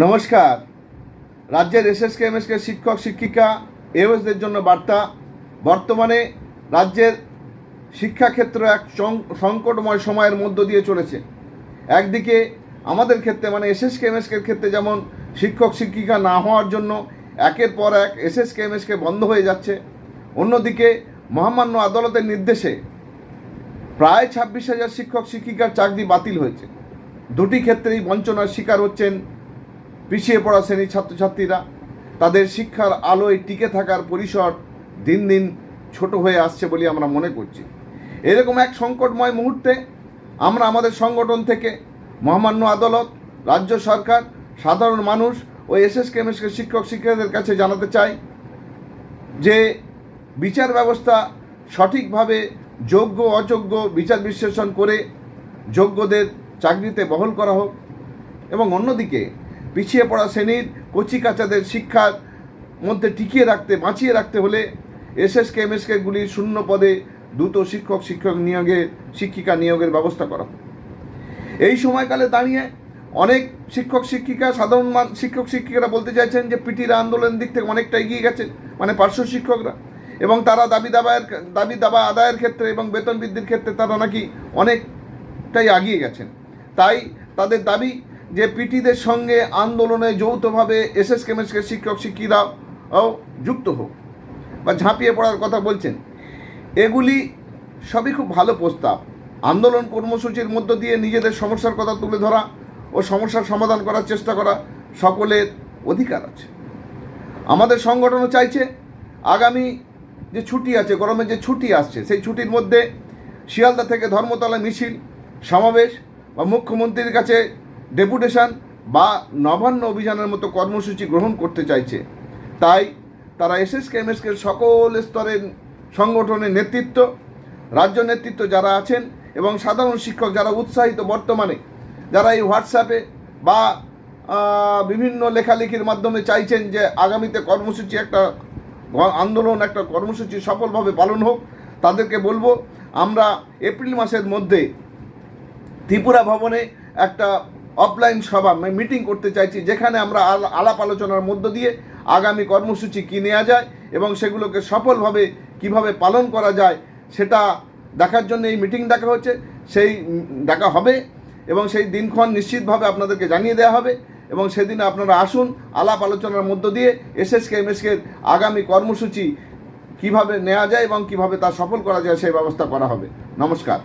নমস্কার। রাজ্যের SSK MSK শিক্ষক, শিক্ষিকা এওএসদের জন্য বার্তা। বর্তমানে রাজ্যের শিক্ষাক্ষেত্র এক সংকটময় সময়ের মধ্য দিয়ে চলেছে। একদিকে আমাদের ক্ষেত্রে মানে এসএসকে এমএসকের ক্ষেত্রে যেমন শিক্ষক, শিক্ষিকা না হওয়ার জন্য একের পর এক এসএসকে এমএসকে বন্ধ হয়ে যাচ্ছে, অন্যদিকে মহামান্য আদালতের নির্দেশে প্রায় ছাব্বিশ হাজার শিক্ষক, শিক্ষিকার চাকরি বাতিল হয়েছে। দুটি ক্ষেত্রেই বঞ্চনার শিকার হচ্ছেন পিছিয়ে পড়া শ্রেণির ছাত্রছাত্রীরা তাদের শিক্ষার আলোয় টিকে থাকার পরিসর দিন দিন ছোট হয়ে আসছে বলে আমরা মনে করছি। এরকম এক সংকটময় মুহূর্তে আমরা আমাদের সংগঠন থেকে মহামান্য আদালত, রাজ্য সরকার, সাধারণ মানুষ ও এসএস কেমএসকে শিক্ষক শিক্ষকদের কাছে জানাতে চাই যে বিচার ব্যবস্থা সঠিকভাবে যোগ্য, অযোগ্য বিচার বিশ্লেষণ করে যোগ্যদের চাকরিতে বহল করা হোক এবং অন্যদিকে পিছিয়ে পড়া শ্রেণির কচি কাচাদের শিক্ষার মধ্যে টিকিয়ে রাখতে, বাঁচিয়ে রাখতে হলে এসএসকে এমএসকেগুলির শূন্য পদে দ্রুত শিক্ষক শিক্ষক নিয়োগের, শিক্ষিকা নিয়োগের ব্যবস্থা করা। এই সময়কালে দাঁড়িয়ে অনেক শিক্ষক, শিক্ষিকা, সাধারণ মান- শিক্ষক, শিক্ষিকারা বলতে চাইছেন যে পিটির আন্দোলনের দিক থেকে অনেকটা এগিয়ে গেছে মানে পার্শ্ব শিক্ষকরা। এবং তারা দাবি দাবায়ের, দাবি দাবা আদায়ের ক্ষেত্রে এবং বেতন বৃদ্ধির ক্ষেত্রে তারা নাকি অনেকটাই এগিয়ে গেছেন। তাই তাদের দাবি যে পিটিদের সঙ্গে আন্দোলনে যৌথভাবে এসএস কেমএসকে শিক্ষক শিক্ষিকারাও যুক্ত হোক বা ঝাঁপিয়ে পড়ার কথা বলছেন, এগুলি সবই খুব ভালো প্রস্তাব। আন্দোলন কর্মসূচির মধ্য দিয়ে নিজেদের সমস্যার কথা তুলে ধরা ও সমস্যার সমাধান করার চেষ্টা করা সকলের অধিকার আছে। আমাদের সংগঠনও চাইছে আগামী যে ছুটি আছে, গরমের যে ছুটি আসছে, সেই ছুটির মধ্যে শিয়ালদা থেকে ধর্মতলা মিছিল, সমাবেশ বা মুখ্যমন্ত্রীর কাছে ডেপুটেশন বা নবান্ন অভিযানের মতো কর্মসূচি গ্রহণ করতে চাইছে। তাই তারা এসএসকে এমএসকে সকল স্তরের সংগঠনের নেতৃত্ব, রাজ্য নেতৃত্ব যারা আছেন এবং সাধারণ শিক্ষক যারা উৎসাহিত বর্তমানে, যারা এই হোয়াটসঅ্যাপে বা বিভিন্ন লেখালেখির মাধ্যমে চাইছেন যে আগামীতে কর্মসূচি একটা আন্দোলন একটা কর্মসূচি সফলভাবে পালন হোক, তাদেরকে বলব, আমরা এপ্রিল মাসের মধ্যে ত্রিপুরা ভবনে একটা অফলাইন সভা মিটিং করতে চাইছি, যেখানে আমরা আল- আলাপ আলোচনার মধ্য দিয়ে আগামী কর্মসূচি কী নেওয়া যায় এবং সেগুলোকে সফলভাবে কীভাবে পালন করা যায়, সেটা দেখার জন্য এই মিটিং ডাকা হচ্ছে সেই ডাকা হবে এবং সেই দিনক্ষণ নিশ্চিতভাবে আপনাদেরকে জানিয়ে দেওয়া হবে এবং সেদিন আপনারা আসুন, আলাপ আলোচনার মধ্য দিয়ে এসএসকে এমএসকে আগামী কর্মসূচি কীভাবে নেওয়া যায় এবং কীভাবে তা সফল করা যায় সেই ব্যবস্থা করা হবে। নমস্কার।